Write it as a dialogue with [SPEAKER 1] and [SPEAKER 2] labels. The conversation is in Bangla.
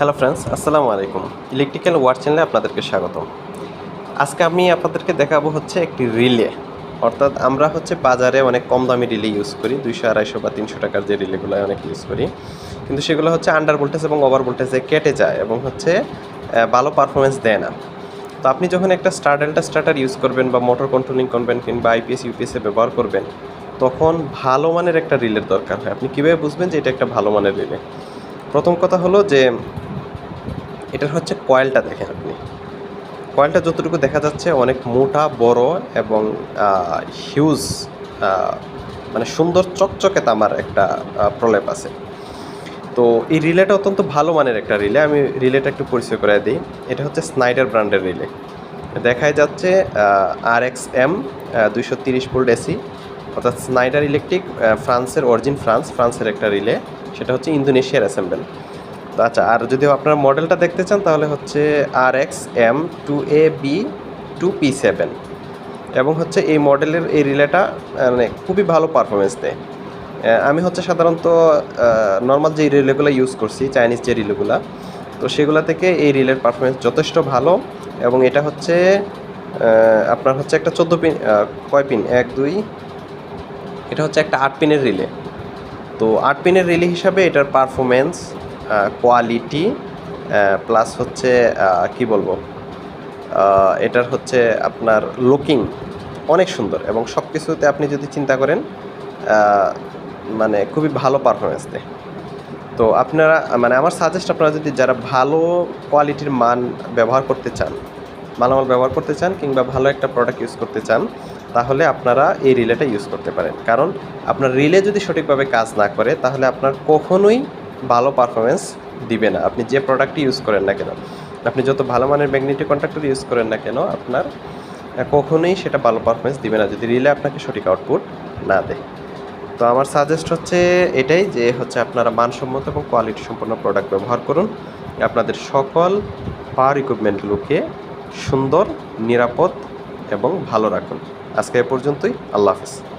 [SPEAKER 1] হ্যালো ফ্রেন্ডস আসসালামু আলাইকুম। ইলেকট্রিক্যাল ওয়ার চ্যানেলে আপনাদেরকে স্বাগত আজকে আমি আপনাদেরকে দেখাবো হচ্ছে একটি রিলে অর্থাৎ আমরা হচ্ছে বাজারে অনেক কম দামি রিলে ইউজ করি, দুইশো, আড়াইশো বা তিনশো টাকার যে রিলেগুলো অনেক ইউজ করি। কিন্তু সেগুলো হচ্ছে আন্ডার ভোল্টেজ এবং ওভার ভোল্টেজে কেটে যায় এবং হচ্ছে ভালো পারফরমেন্স দেয় না। তো আপনি যখন একটা স্টার ডেল্টা স্টার্টার ইউজ করবেন বা মোটর কন্ট্রোলিং করবেন কিংবা আইপিএস ইউপিএসে ব্যবহার করবেন, তখন ভালো মানের একটা রিলের দরকার হয়। আপনি কীভাবে বুঝবেন যে এটা একটা ভালো মানের রিলে প্রথম কথা হলো যে এটার হচ্ছে কয়েলটা দেখেন আপনি। কয়েলটা যতটুকু দেখা যাচ্ছে অনেক মোটা, বড় এবং হিউজ মানে সুন্দর চকচকে তামার একটা প্রলেপ আছে। তো এই রিলেটা অত্যন্ত ভালো মানের একটা রিলে। আমি রিলেটা একটু পরিচয় করে দিই। এটা হচ্ছে স্নাইডার ব্র্যান্ডের রিলে। দেখাই যাচ্ছে আর এক্স এম দুইশো তিরিশ ভোল্ট এসি অর্থাৎ স্নাইডার ইলেকট্রিক ফ্রান্সের অরিজিন ফ্রান্স, ফ্রান্সের একটা রিলে। সেটা হচ্ছে ইন্দোনেশিয়ার অ্যাসেম্বল। আচ্ছা আর যদি আপনারা মডেলটা দেখতে চান, তাহলে হচ্ছে আর X M two A B two P seven এবং হচ্ছে এই মডেলের এই রিলেটা মানে খুবই ভালো পারফরমেন্স দেয়। আমি হচ্ছে সাধারণত নর্মাল যে রিলেগুলো ইউজ করছি চাইনিজ যে রিলেগুলো, তো সেগুলো থেকে এই রিলের পারফরমেন্স যথেষ্ট ভালো। এবং এটা হচ্ছে আপনার হচ্ছে একটা চোদ্দ পিন কয় পিন? এক, দুই, এটা হচ্ছে একটা আট পিনের রিলে। তো আট পিনের রিলে হিসাবে এটার পারফরমেন্স কোয়ালিটি প্লাস হচ্ছে কি বলব এটার হচ্ছে আপনার লুকিং অনেক সুন্দর এবং সব কিছুতে আপনি যদি চিন্তা করেন মানে খুবই ভালো পারফরমেন্স দেয়। তো আপনারা মানে আমার সাজেস্ট আপনারা যদি যারা ভালো কোয়ালিটির মান ব্যবহার করতে চান, মালামাল ব্যবহার করতে চান কিংবা ভালো একটা প্রোডাক্ট ইউজ করতে চান, তাহলে আপনারা এই রিলেটা ইউজ করতে পারেন। কারণ আপনার রিলে যদি সঠিকভাবে কাজ না করে, তাহলে আপনার কখনোই ভালো পারফরমেন্স দিবে না। আপনি যে প্রোডাক্টটি ইউজ করেন না কেন? আপনি যত ভালো মানের ম্যাগনেটিক কন্ট্রাক্টর ইউজ করেন না কেন, আপনার কখনোই সেটা ভালো পারফরমেন্স দিবে না। যদি রিলে আপনাকে সঠিক আউটপুট না দেয়। তো আমার সাজেস্ট হচ্ছে এটাই যে, হচ্ছে আপনারা মানসম্মত এবং কোয়ালিটি সম্পন্ন প্রোডাক্ট ব্যবহার করুন। আপনাদের সকল পাওয়ার ইকুইপমেন্টগুলোকে সুন্দর, নিরাপদ এবং ভালো রাখুন। আজকে এ পর্যন্তই। আল্লাহ হাফিজ।